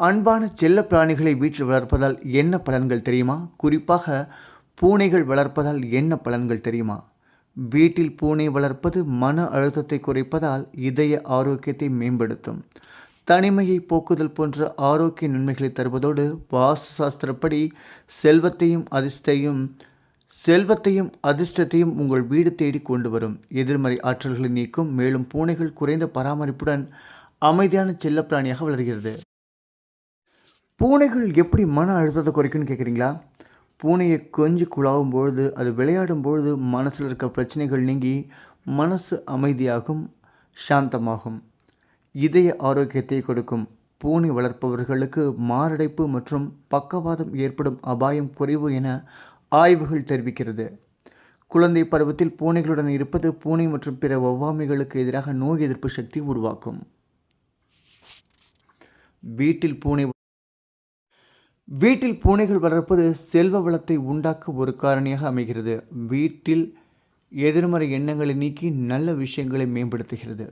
அன்பான செல்ல பிராணிகளை வீட்டில் வளர்ப்பதால் என்ன பலன்கள் தெரியுமா? குறிப்பாக பூனைகள் வளர்ப்பதால் என்ன பலன்கள் தெரியுமா? வீட்டில் பூனை வளர்ப்பது மன அழுத்தத்தை குறைப்பதால் இதய ஆரோக்கியத்தை மேம்படுத்தும். தனிமையை போக்குதல் போன்ற ஆரோக்கிய நன்மைகளை தருவதோடு வாஸ்து சாஸ்திரப்படி செல்வத்தையும் அதிர்ஷ்டையும் செல்வத்தையும் அதிர்ஷ்டத்தையும் உங்கள் வீடு தேடி கொண்டு வரும். எதிர்மறை ஆற்றல்களை நீக்கும் மேலும் பூனைகள் குறைந்த பராமரிப்புடன் அமைதியான செல்லப்பிராணியாக வளர்கிறது. பூனைகள் எப்படி மன அழுத்தத்தை குறைக்கும்னு கேட்குறீங்களா? பூனையை கொஞ்சி குழாவும் பொழுது அது விளையாடும் பொழுது மனசில் இருக்க பிரச்சனைகள் நீங்கி மனசு அமைதியாகும் சாந்தமாகும். இதய ஆரோக்கியத்தை கொடுக்கும். பூனை வளர்ப்பவர்களுக்கு மாரடைப்பு மற்றும் பக்கவாதம் ஏற்படும் அபாயம் குறைவு என ஆய்வுகள் தெரிவிக்கிறது. குழந்தை பருவத்தில் பூனைகளுடன் இருப்பது பூனை மற்றும் பிற ஒவ்வாமைகளுக்கு எதிராக நோய் எதிர்ப்பு சக்தி உருவாக்கும். வீட்டில் பூனை வீட்டில் பூனைகள் வளர்ப்பது செல்வ வளத்தை உண்டாக்க ஒரு காரணியாக அமைகிறது. வீட்டில் எதிர்மறை எண்ணங்களை நீக்கி நல்ல விஷயங்களை மேம்படுத்துகிறது.